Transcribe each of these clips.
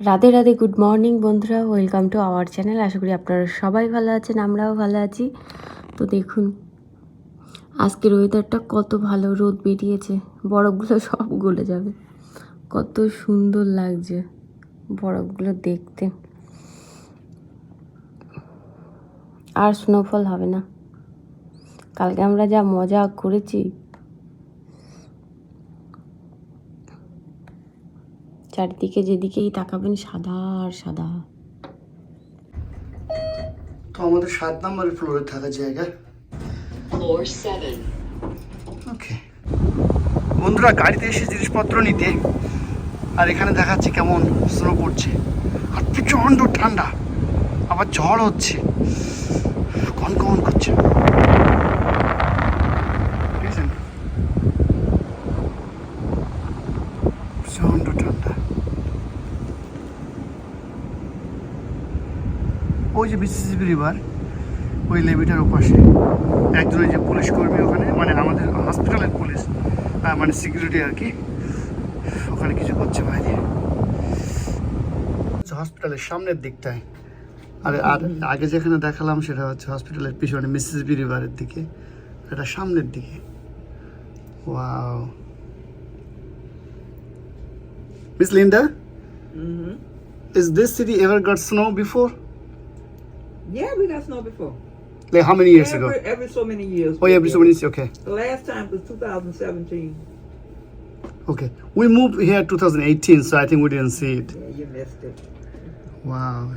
Radhe Radhe good morning বন্ধুরা welcome to our channel আশা করি আপনারা সবাই ভালো আছেন, আমরাও ভালো আছি। তো দেখুন, আজকের ওয়েদারটা কত ভালো, রোদ বেরিয়েছে, বরফগুলো সব গলে যাবে। কত সুন্দর লাগছে বরফগুলো দেখতে। আর স্নোফল হবে না। কালকে আমরা যা মজা করেছি চারিদিকে যেদিকেই তাকাবেন সাদা আর সাদা। তো আমাদের সাত নম্বরের ফ্লোরে থাকা জায়গা? Floor 7. ওকে বন্ধুরা গাড়িতে এসে জিনিসপত্র নিতে আর এখানে দেখাচ্ছে কেমন স্নো পড়ছে। আর প্রচণ্ড ঠান্ডা আবার ঝড় হচ্ছে কন কন করছে বুঝেছেন? প্রচণ্ড ঠান্ডা ওই যে বিসিসিবি রিভার ওই লেবিটার ওপাশে। একজন ওই যে পুলিশ কর্মী ওখানে মানে আমাদের হসপিটালের পুলিশ মানে সিকিউরিটি আর কি ওখানে কিছু করছে বাইরে হসপিটালের সামনের দিকটায়। আর আর আগে যেখানে দেখালাম সেটা হচ্ছে হসপিটালের পিছনে মিসিসিপি রিভারের দিকে এটা সামনের দিকে। Wow. Miss Linda Is this city ever got snow before? Yeah, we got snow before. Like how many years ago? every, every so many years. Oh, we yeah, get so many it. okay. The last time was 2017. Okay. We moved here 2018, so I think we didn't see it. Yeah, you missed it. Wow.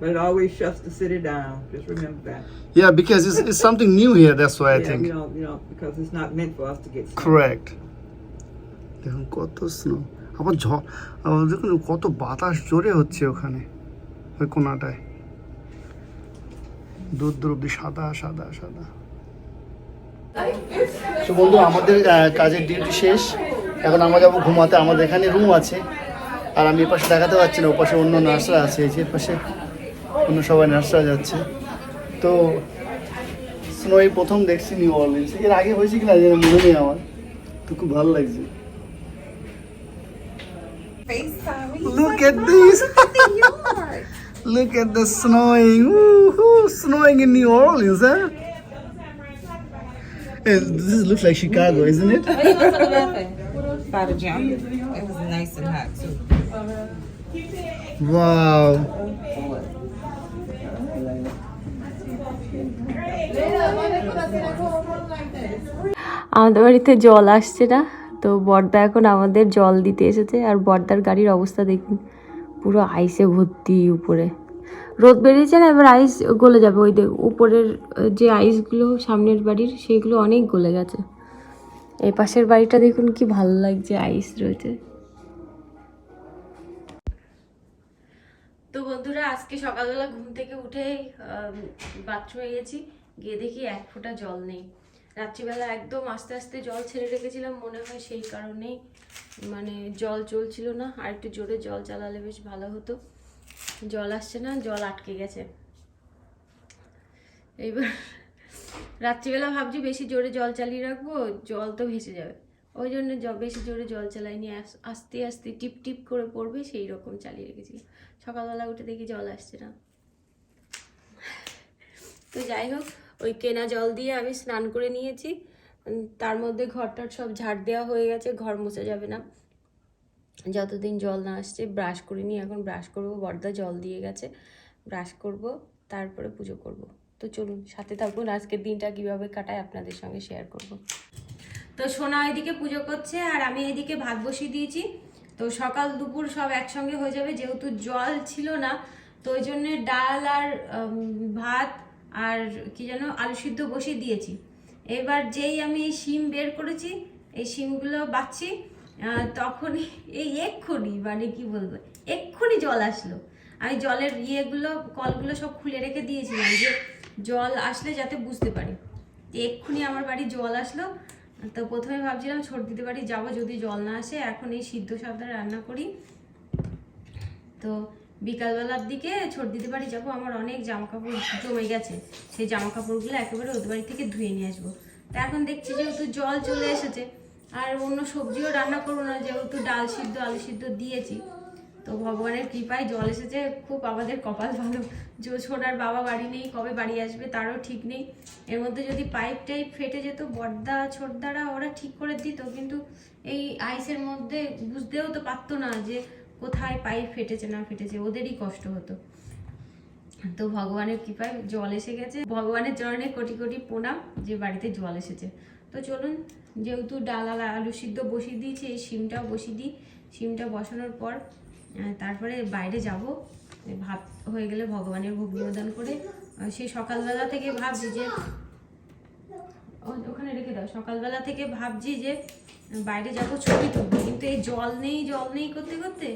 But it always shuts the city down. Just remember that. Yeah, because it's, it's something new here, that's why I yeah, think. we don't, you know, because it's not meant for us to get snow. Correct. দেখুন কত snow আবার ঝড় আবার দেখুন কত বাতাস জোরে হচ্ছে ওখানে ওই কোনাটায় দূর দূর অব্দি সাদা সাদা সাদা। তো বন্ধু আমাদের কাজের ডিউটি শেষ। এখন আমরা যাব ঘুমাতে। আমাদের এখানে রুম আছে। আর আমি এপাশে দেখাতে পারছি না ওপাশে অন্য নার্সরা আছে। এই যে পাশে অন্য সবাই নার্সরা যাচ্ছে। তো স্নো এই প্রথম দেখছি নিউ অরলিন্স এর আগে হয়েছে কিনা জানি না, মনে নেই আমার। তো খুব ভালো লাগছে। Look at this. Look at the snowing. Woo-hoo, snowing in New Orleans, huh? Eh, This looks like Chicago, isn't it? by the gym. It was nice and hot too. Wow. আমাদের বাড়িতে জল আসছে না তো বর্দা এখন আমাদের জল দিতে এসেছে আর বর্দার গাড়ির অবস্থা দেখুন পুরো আইসে ভর্তি উপরে। রোদ বেরিয়েছে না, এবার আইস গলে যাবে। ওই দেখ, উপরের যে আইসগুলো সামনের বাড়ির সেইগুলো অনেক গলে গেছে। এই পাশের বাড়িটা দেখুন কি ভালো লাগছে আইস রয়েছে। তো বন্ধুরা, আজকে সকালবেলা ঘুম থেকে উঠে বাথরুমে গেছি। গিয়ে দেখি এক ফোঁটা জল নেই। রাত্রিবেলা একদম আস্তে আস্তে জল ছেড়ে রেখেছিলাম, মনে হয় সেই কারণেই মানে জল চলছিল না। আর একটু জোরে জল চালালে বেশ ভালো হতো। জল আসছে না, জল আটকে গেছে। এইবার রাত্রিবেলা ভাবছি বেশি জোরে জল চালিয়ে রাখব, জল তো ভেসে যাবে। ওই জন্য বেশি জোরে জল চালাইনি, আস- আস্তে আস্তে টিপ টিপ করে পড়বে সেই রকম চালিয়ে রেখেছি সকালবেলা উঠে দেখি জল আসছে না। তো যাই হোক ওই কেনা জল দিয়ে আমি স্নান করে নিয়েছি। তার মধ্যে ঘরটার সব ঝাড় দেওয়া হয়ে গেছে, ঘর মুছে যাবে না। যতদিন জল না আসছে, ব্রাশ করে নিই। এখন ব্রাশ করব, বর্দা জল দিয়ে গেছে। ব্রাশ করব, তারপরে পুজো করব। তো চলুন, সাথে থাকুন। আজকের দিনটা কীভাবে কাটায় আপনাদের সঙ্গে শেয়ার করব। তো সোনা এদিকে পুজো করছে, আর আমি এদিকে ভাত বসিয়ে দিয়েছি। তো সকাল, দুপুর সব একসঙ্গে হয়ে যাবে। যেহেতু জল ছিল না, তো ওই জন্য ডাল আর ভাত আর কি যেন আলু সিদ্ধ বসিয়ে দিয়েছি। এবার যেই আমি শিম বের করেছি, এই শিমগুলো বাচ্ছি তখনই এই এক্ষুনি মানে কি বলব, এক্ষুনি জল আসলো। আমি জলের ইয়েগুলো, কলগুলো সব খুলে রেখে দিয়েছিলাম যে জল আসলে যাতে বুঝতে পারি। এক্ষুনি আমার বাড়ি জল আসলো, তো প্রথমে ভাবছিলাম ছোট দিতে বাড়ি যাব, যদি জল না আসে, এখন এই সিদ্ধ সাবধানে রান্না করি। তো বিকালবেলার দিকে দিতে বাড়ি যাব, আমার অনেক জামা কাপড় জমে গেছে। সেই জামা কাপড়গুলো একেবারে ওদের বাড়ি থেকে ধুয়ে নিয়ে আসব। তা এখন দেখছি যেহেতু জল চলে এসেছে, আর অন্য সবজিও রান্না করব না, যেহেতু ডাল সিদ্ধ, আলু সিদ্ধ দিয়েছি। তো ভগবানের কৃপায় জল এসেছে, খুব আমাদের কপাল ভালো। যে ছোটার বাবা বাড়ি নেই, কবে বাড়ি আসবে তারও ঠিক নেই। এর মধ্যে যদি পাইপ টাইপ ফেটে যেত, বর্দা, ছোটদারা ওরা ঠিক করে দিত, কিন্তু এই আইসের মধ্যে বুঝতেও তো পারতো না যে কোথায় পাইপ ফেটেছে না ফেটেছে, ওদেরই কষ্ট হতো। তো ভগবানের কৃপায় জল এসে গেছে। ভগবানের চরণে কোটি কোটি প্রণাম, যে বাড়িতে জল এসেছে। তো চলুন, যেহেতু ডাল আলু সিদ্ধ বসিয়ে দিয়েছি, এই শিমটাও বসিয়ে দিই। শিমটা বসানোর পর তারপরে বাইরে যাব। ভাত হয়ে গেলে ভগবানের ভোগ নিবেদন করে সেই সকালবেলা থেকে ভাবছি যে ওখানে রেখে দাও। সকালবেলা থেকে ভাবছি যে, বাইরে যাব ছবি তুলবো। কিন্তু এই জল নেই জল নেই করতে করতে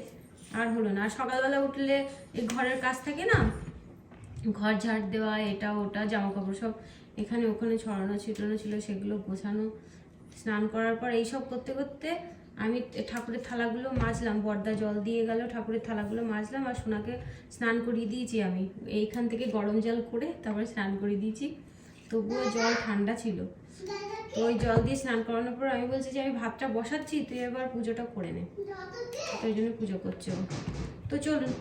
আর হলো না। আর সকালবেলা উঠলে এই ঘরের কাজ থাকে না? ঘর ঝাড় দেওয়া, এটা ওটা জামা কাপড় সব এখানে ওখানে ছড়ানো, ছিটানো ছিল, সেগুলো গোছানো, স্নান করার পর এইসব করতে করতে আমি ঠাকুরের থালাগুলো মাজলাম বর্দা জল দিয়ে গেল, ঠাকুরের থালাগুলো মাজলাম আর সোনাকে স্নান করিয়ে দিয়েছি আমি। এইখান থেকে গরম জল করে তারপরে স্নান করিয়ে দিয়েছি। তবুও জল ঠান্ডা ছিল। তো ওই জল দিয়ে স্নান করানোর পর আমি বলছি যে আমি ভাতটা বসাচ্ছি, তুই এবার পুজোটা করে নে। তো ওই জন্য পুজো করছে ও। তো চলুন,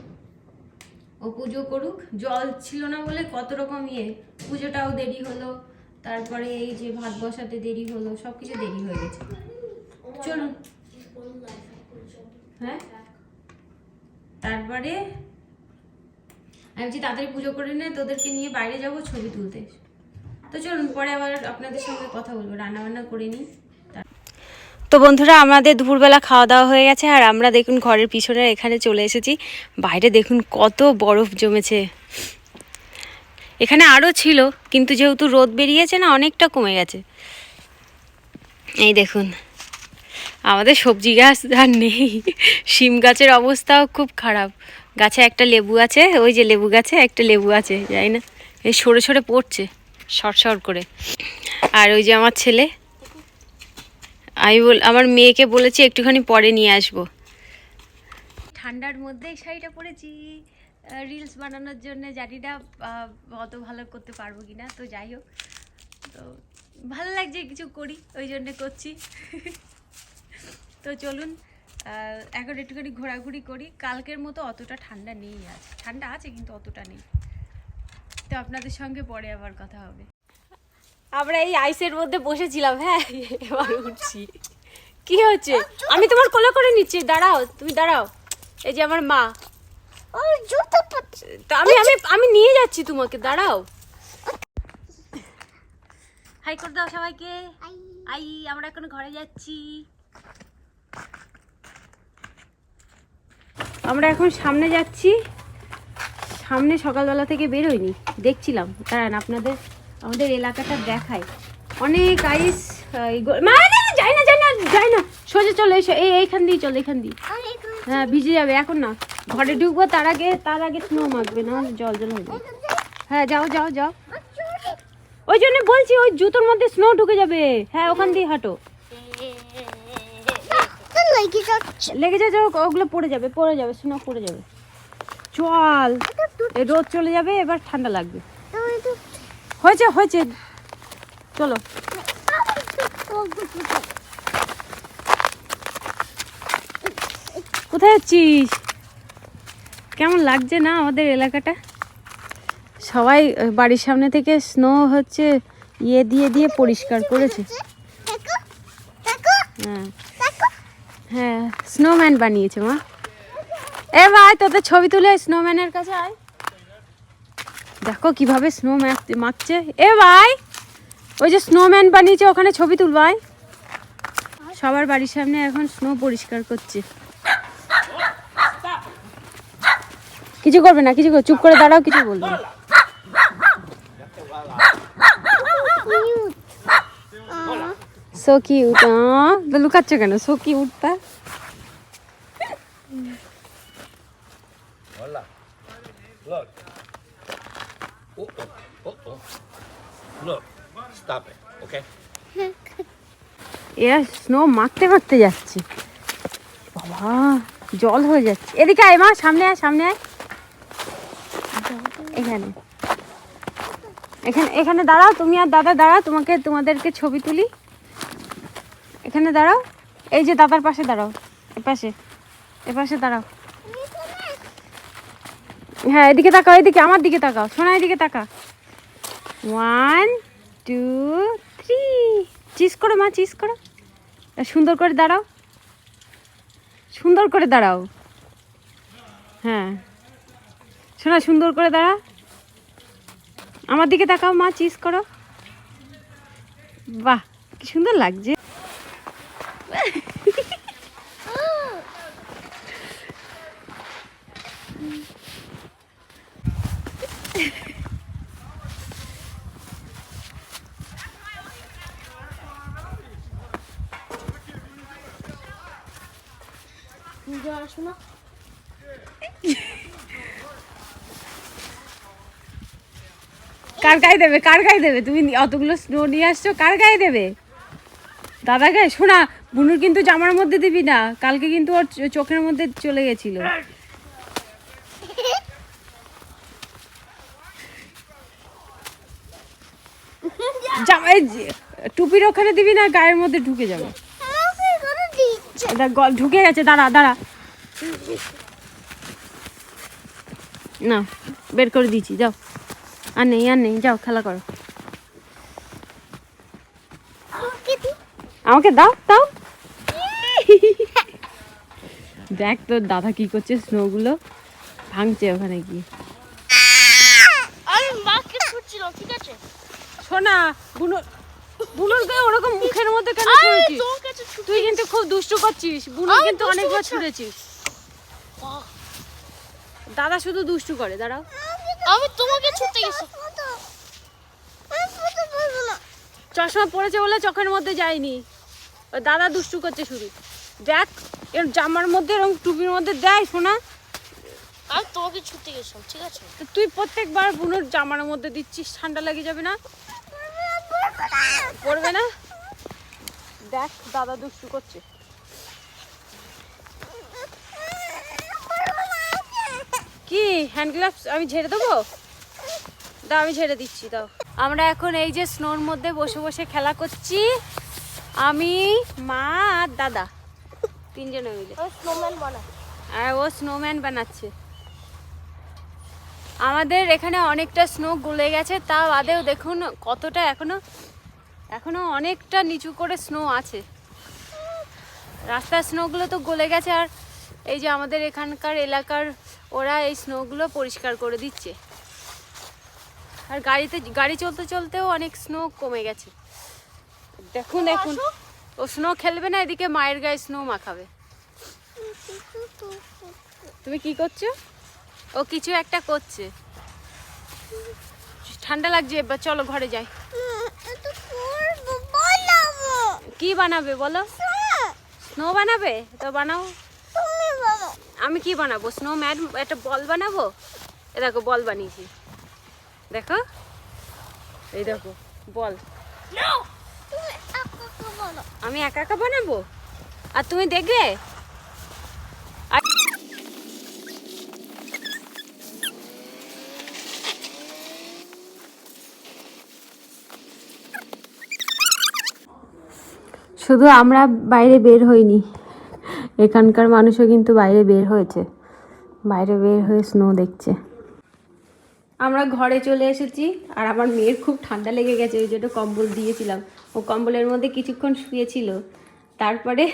ও পুজো করুক। জল ছিল না বলে কত রকম ইয়ে। পুজোটাও দেরি হলো, তারপরে এই যে ভাত বসাতে দেরি হলো সব কিছু দেরি হয়ে গেছে। চলুন। হ্যাঁ? তারপরে আমি বলছি তাড়াতাড়ি পুজো করে নে, তোদেরকে নিয়ে বাইরে যাব ছবি তুলতে। তো চলুন, পরে আবার আপনাদের সঙ্গে কথা বলব। রান্না বান্না করে নিই। তো বন্ধুরা, আমাদের দুপুরবেলা খাওয়া দাওয়া হয়ে গেছে, আর আমরা দেখুন ঘরের পিছনে এখানে চলে এসেছি। বাইরে দেখুন কত বরফ জমেছে। এখানে আরও ছিল, কিন্তু যেহেতু রোদ বেরিয়েছে না, অনেকটা কমে গেছে। এই দেখুন, আমাদের সবজি গাছ আর নেই। শিম গাছের অবস্থাও খুব খারাপ। গাছে একটা লেবু আছে, ওই যে লেবু গাছে একটা লেবু আছে যাই না। এই সরে সরে পড়ছে। সর করে। আর ওই যে আমার ছেলে, আমি বল, আমার মেয়েকে বলেছি একটুখানি পরে নিয়ে আসব। ঠান্ডার মধ্যে শাড়িটা পরেছি। রিলস বানানোর জন্য জানি না অত ভালো করতে পারব কি না তো যাই হোক। তো ভালো লাগছে কিছু করি, ওই জন্যে করছি। তো চলুন এখন একটুখানি ঘোরাঘুরি করি। কালকের মতো অতটা ঠান্ডা নেই আজ। ঠান্ডা আছে কিন্তু অতটা নেই। আপনাদের সঙ্গে পরে আবার কথা হবে। আমরা এই আইসের মধ্যে বসেছিলাম হ্যাঁ? এবার উঠছি। কি হচ্ছে? আমি তোমার কোলে করে নিচ্ছি দাঁড়াও তুমি দাঁড়াও। এই যে আমার মা। তো আমি আমি আমি নিয়ে যাচ্ছি তোমাকে দাঁড়াও। হাই করে দাও সবাইকে। আই। আমরা এখন ঘরে যাচ্ছি। আমরা এখন সামনে যাচ্ছি। সামনে সকালবেলা থেকে বেরোয়নি দেখছিলাম। দাঁড়ান আপনাদের আমাদের এলাকাটা দেখায় অনেক আইস মা, যাই না যাই না যাই না। সোজা চলে এসো এই এইখান দিয়ে চলো এখান দিয়ে। হ্যাঁ ভিজে যাবে এখন না। ঘরে ঢুকবো তার আগে তার আগে স্নো মাখবে না জল জল যাবে। হ্যাঁ যাও যাও যাও। ওই জন্য বলছি ওই জুতোর মধ্যে স্নো ঢুকে যাবে। হ্যাঁ ওখান দিয়ে হাঁটো। লেগে যাচ্ছে। ওগুলো পড়ে যাবে পড়ে যাবে স্নো পড়ে যাবে। চল। এই রোদ চলে যাবে এবার ঠান্ডা লাগবে। হয়েছে হয়েছে। চলো। কোথায় যাচ্ছিস? কেমন লাগছে না আমাদের এলাকাটা? সবাই বাড়ির সামনে থেকে স্নো হচ্ছে ইয়ে দিয়ে দিয়ে পরিষ্কার করেছে। হ্যাঁ। হ্যাঁ স্নোম্যান বানিয়েছে মা। এ ভাই তোদের ছবি তুলে স্নোম্যানের কাছে আয়। দেখো কীভাবে স্নো মাখছে। এ ভাই, ওই যে স্নোম্যান বানিয়েছে, ওখানে ছবি তুলবাই সবার বাড়ির সামনে এখন স্নো পরিষ্কার করছে। কিছু করবে না, কিছু চুপ করে দাঁড়াও, কিছু বলবে। সো কিউট লুকাচ্ছ কেন? So cute Look. Oh, oh, oh, oh. Look. Stop it, okay? এরা স্নো মাখতে মাখতে যাচ্ছে। বাবা জল হয়ে যাচ্ছে। এদিকে আয় মা সামনে আয় সামনে আয়। এখানে। এখানে এখানে দাঁড়াও তুমি আর দাদা দাঁড়াও তোমাকে তোমাদেরকে ছবি তুলি। এখানে দাঁড়াও। এই যে দাদার পাশে দাঁড়াও এপাশে এপাশে দাঁড়াও। হ্যাঁ এদিকে তাকাও এদিকে আমার দিকে তাকাও। সোনা এদিকে তাকা। ওয়ান টু থ্রি চিজ করো মা চিজ করো। সুন্দর করে দাঁড়াও। সুন্দর করে দাঁড়াও। হ্যাঁ। শোনা, সুন্দর করে দাঁড়া। আমার দিকে তাকাও মা চিজ করো। বাহ, কি সুন্দর লাগছে। কার গায়ে দেবে? কার গায়ে দেবে? তুমি অতগুলো স্নো নিয়ে আসছো কার গায়ে দেবে? দাদা গায়ে? শোনা বুনুর কিন্তু জামার মধ্যে দিবি না। কালকে কিন্তু ওর চোখের মধ্যে চলে গেছিল। জামা এই যে, টুপির ওখানে দিবি না গায়ের মধ্যে ঢুকে যাবে? ঢুকে গেছে দাঁড়া দাঁড়া। না বের করে দিয়েছি যাও। আর নেই আর নেই যাও খেলা করো। আমাকে দাও দাও। দেখ তোর দাদা কি করছে স্নোগুলো ভাঙছে ওখানে গিয়ে। ঠিক আছে? শোনা বুনো বুনোর গায়ে ওরকম মুখের মধ্যে কেন ছুঁড়েছিস? তুই কিন্তু খুব দুষ্টু করছিস বুনো কিন্তু অনেকবার। ছুঁড়েছিস। দাদা শুধু দুষ্টু করে দাঁড়াও। আমি তোমাকে ছুটতে গেছি। চশমা পড়েছে বলে চোখের মধ্যে যায়নি। দাদা দুষ্টু করছে শুধু। দেখ এর জামার মধ্যে এরকম টুপির মধ্যে দেয় শোনা আমি তোমাকে ছুটতে গেছিলাম ঠিক আছে? তুই প্রত্যেকবার বুনোর জামার মধ্যে দিচ্ছিস ঠান্ডা লেগে যাবে না? পড়বে না? দেখ দাদা দুষ্টু করছে। কি হ্যান্ড গ্লাভস আমি ঝেড়ে দেবো? দাও আমি ঝেড়ে দিচ্ছি দাও। আমরা এখন এই যে স্নোর মধ্যে বসে বসে খেলা করছি। আমি মা আর দাদা তিনজনে মিলে। আর ও স্নোম্যান বানাচ্ছে। আমাদের এখানে অনেকটা স্নো গলে গেছে তা বাদেও দেখুন কতটা এখনও এখনও অনেকটা নিচু করে স্নো আছে। রাস্তার স্নোগুলো তো গলে গেছে আর এই যে আমাদের এখানকার এলাকার ওরা এই স্নোগুলো পরিষ্কার করে দিচ্ছে। আর গাড়িতে গাড়ি চলতে চলতেও অনেক স্নো কমে গেছে। দেখুন দেখুন। ও স্নো খেলবে না এদিকে মায়ের গায়ে স্নো মাখাবে। তুমি কি করছ? ও কিছু একটা করছে। ঠান্ডা লাগছে এবার চলো ঘরে যাই। কি বানাবে বলো? স্নো বানাবে? তো বানাও। আমি কি বানাবো? স্নো ম্যাট একটা বল বানাবো? এ দেখো বল বানিয়েছি। দেখো? এই দেখো বল। আমি একা একা বানাবো? আর তুমি দেখবে? শুধু আমরা বাইরে বের হইনি। এখানকার মানুষও কিন্তু বাইরে বের হয়েছে। বাইরে বের হয়ে স্নো দেখছে। আমরা ঘরে চলে এসেছি আর আমার মেয়ের খুব ঠান্ডা লেগে গেছে, ওই জন্য কম্বল দিয়েছিলাম। ও কম্বলের মধ্যে কিছুক্ষণ শুয়েছিল। তারপরে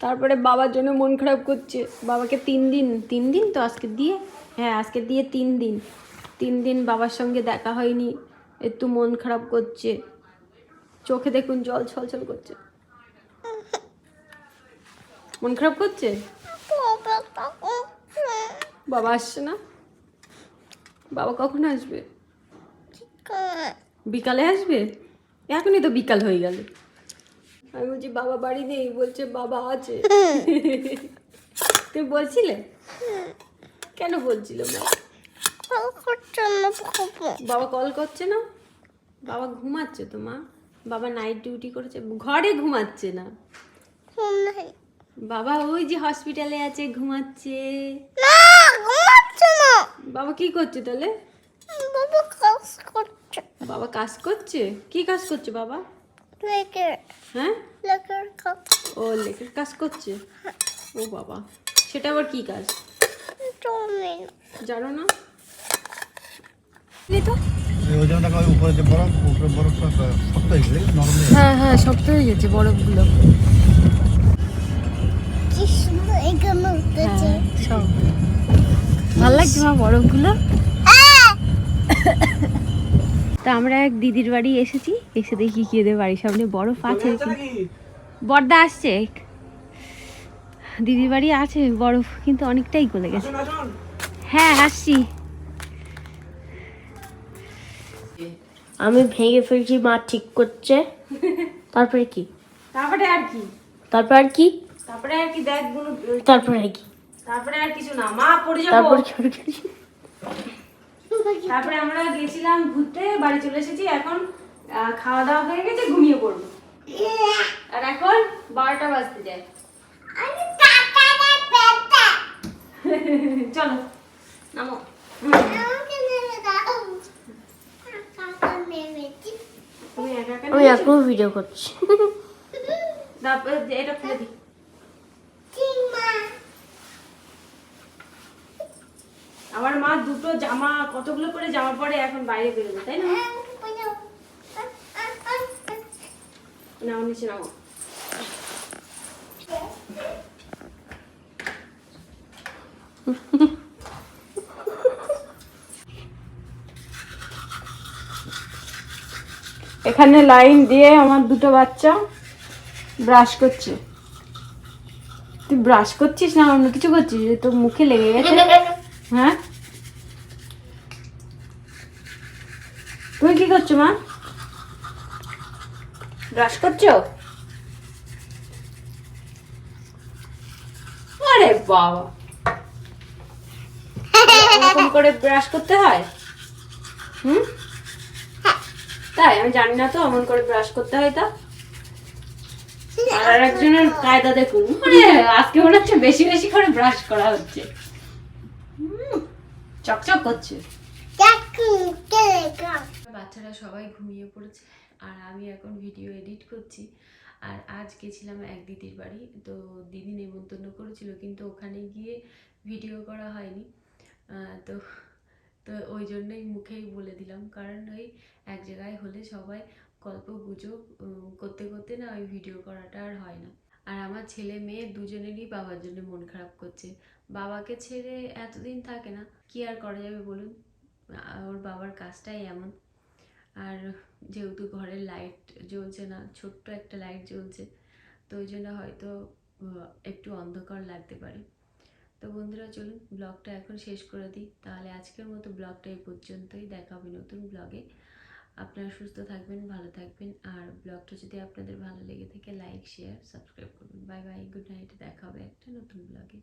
তারপরে বাবার জন্য মন খারাপ করছে। বাবাকে তিন দিন তিন দিন তো আজকে দিয়ে? হ্যাঁ আজকে দিয়ে তিন দিন। তিন দিন বাবার সঙ্গে দেখা হয়নি। একটু মন খারাপ করছে। চোখে দেখুন জল ছলছল করছে। মন খারাপ করছে? বাবা আসছে না? বাবা কখন আসবে? বিকালে আসবে? এখনই তো বিকাল হয়ে গেল। আমি বলছি, বাবা বাড়ি নেই। বলছে, বাবা আছে। তুমি বলছিলে? কেন বলছিল বাবা কল করছে না? বাবা ঘুমাচ্ছে তো মা? বাবা নাইট ডিউটি করেছে। ঘরে ঘুমাচ্ছে না। বাবা ওই যে হসপিটালে আছে ঘুমাচ্ছে। বাবা কি করছে তাহলে? বাবা কাজ করছে। কি কাজ করছে বাবা? হ্যাঁ? ও লেখের কাজ করছে? ও বাবা সেটা আবার কি কাজ? জানো না? হয়ে হয়ে হ্যাঁ হ্যাঁ শক্ত হয়ে গেছে বরফগুলো। সব। ভালো লাগছে মা বরফগুলো? তা আমরা এক দিদির বাড়ি এসেছি এসে দেখি কি এদের বাড়ির সামনে বরফ আছে বর্দা আসছে। দিদির বাড়ি আছে বরফ কিন্তু অনেকটাই গলে গেছে। হ্যাঁ আসছি। আমি ভেঙে ফেলছি মা ঠিক করছে। তারপরে কি? তারপরে আর কি? তারপর আর কি? তারপরে আর কি দেখগুলো তারপরে আর কি? তারপরে আর কিছু না মা পড়ে যাব। তারপর তারপরে আমরা গেছিলাম ঘুরতে বাড়ি চলে এসেছি এখন খাওয়া দাওয়া হয়ে গেছে ঘুমিয়ে পড়ব। আর এখন বারোটা বাজতে যায়। চলো নামো। আমি এখনও ভিডিও করছি। তারপরে এটা খুলে দিই। আমার মা দুটো জামা কতগুলো করে জামা পরে এখন বাইরে বেরোবে তাই না? নাও নিচে নাও। এখানে লাইন দিয়ে আমার দুটো বাচ্চা ব্রাশ করছে। তুই ব্রাশ করছিস না, অন্য কিছু করছিস? তোর মুখে লেগে গেছে। হ্যাঁ? তুমি কি করছ, মা? ব্রাশ করছ? আরে বাবা। করে ব্রাশ করতে হয়? হুম? তাই, আমি জানি না তো, এমন করে ব্রাশ করতে হয় তা। আর একজনের কায়দা দেখুন। মানে আজকে মনে হচ্ছে বেশি বেশি করে ব্রাশ করা হচ্ছে। চকচক করছে। বাচ্চারা সবাই ঘুমিয়ে পড়েছে, আর আমি এখন ভিডিও এডিট করছি। আর আজ গেছিলাম এক দিদির বাড়ি, তো দিদি নেমন্তন্ন করেছিল, কিন্তু ওখানে গিয়ে ভিডিও করা হয়নি। তো তো ওই জন্যই মুখেই বলে দিলাম, কারণ ওই এক জায়গায় হলে সবাই গল্প, গুজব করতে করতে না ওই ভিডিও করাটা আর হয় না। আর আমার ছেলে মেয়ে দুজনেরই বাবার জন্য মন খারাপ করছে। বাবাকে ছেড়ে এতদিন থাকে না, কি আর করা যাবে বলুন? ওর বাবার কাজটাই এমন। আর যেহেতু ঘরের লাইট জ্বলছে না, ছোট্ট একটা লাইট জ্বলছে, তো ওই জন্য হয়তো একটু অন্ধকার লাগতে পারে। তো বন্ধুরা, চলুন ব্লগটা এখন শেষ করে দিই। তাহলে আজকের মতো ব্লগটা এই পর্যন্তই। দেখা হবে নতুন ব্লগে আপনারা সুস্থ থাকবেন, ভালো থাকবেন। আর ব্লগটা যদি আপনাদের ভালো লেগে থাকে লাইক শেয়ার সাবস্ক্রাইব করবেন। বাই বাই গুড নাইট দেখা হবে একটা নতুন ব্লগে